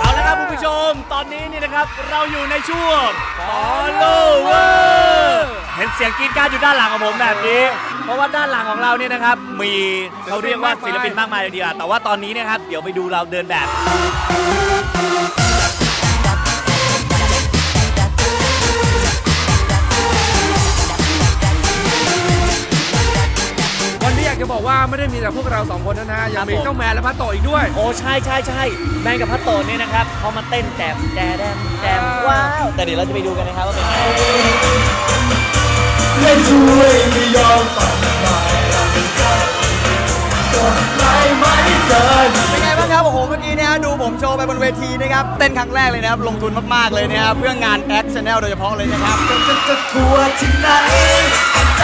เอาละครับคุณผู้ชม ตอนนี้นี่นะครับเราอยู่ในช่วง follower เห็นเสียงกรีดกรารอยู่ด้านหลังของผมแบบนี้ เพราะว่าด้านหลังของเราเนี่ยนะครับ มีเขาเรียกว่าศิลปินมากมายเลยทีเดียวแต่ว่าตอนนี้เนะครับ เดี๋ยวไปดูเราเดินแบบ จะบอกว่าไม่ได้มีแต่พวกเราสองคนนะฮะยังมีครับผมเจ้าแมนและพัตโตอีกด้วย โอ้ใช่ใช่ใช่แมนกับพัตโตเนี่ยนะครับเขามาเต้นแจมแจแดมแจมว้าวแต่เดี๋ยวเราจะไปดูกันนะครับว่าเป็นไงไม่ช่วยไม่ยอมฝันไปกดไลค์ไม่เดินเป็นไงบ้างครับโอ้โหเมื่อกี้เนี่ยดูผมโชว์ไปบนเวทีนะครับเต้นครั้งแรกเลยนะครับลงทุนมากๆเลยนะครับเพื่องาน X Channel โดยเฉพาะเลยนะครับจะจะกลัวที่ไหนใจ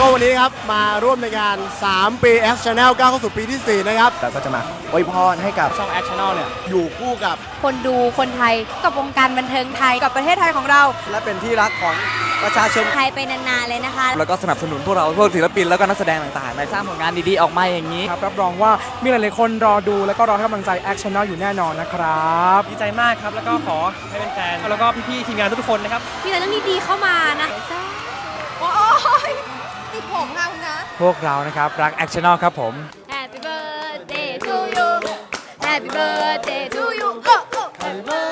ก็วันนี้ครับมาร่วมในงาน 3 ปี X Channel ก้าวเข้าสู่ปีที่ 4 นะครับ เราก็จะมาอวยพรให้กับช่อง X Channel เนี่ยอยู่คู่กับคนดูคนไทยกับวงการบันเทิงไทยกับประเทศไทยของเราและเป็นที่รักของประชาชน ไทยไปนานๆเลยนะคะ แล้วก็สนับสนุนพวกเราพวกศิลปินแล้วก็นักแสดงต่างๆในสร้างผลงานดีๆออกมาอย่างนี้ ครับรับรองว่ามีหลายๆคนรอดูแล้วก็รอให้กำลังใจแอคชั่นแนลอยู่แน่นอนนะครับดีใจมากครับแล้วก็ขอให้เป็นแฟนๆแล้วก็พี่ๆทีมงานทุกๆคนนะครับ มีแต่เรื่องดีๆเข้ามานะโอ้ย ติดผมค่ะคุณนะ พวกเรานะครับรักแอคชั่นแนลครับผม Happy birthday to you Happy birthday to you oh, oh. Happy birthday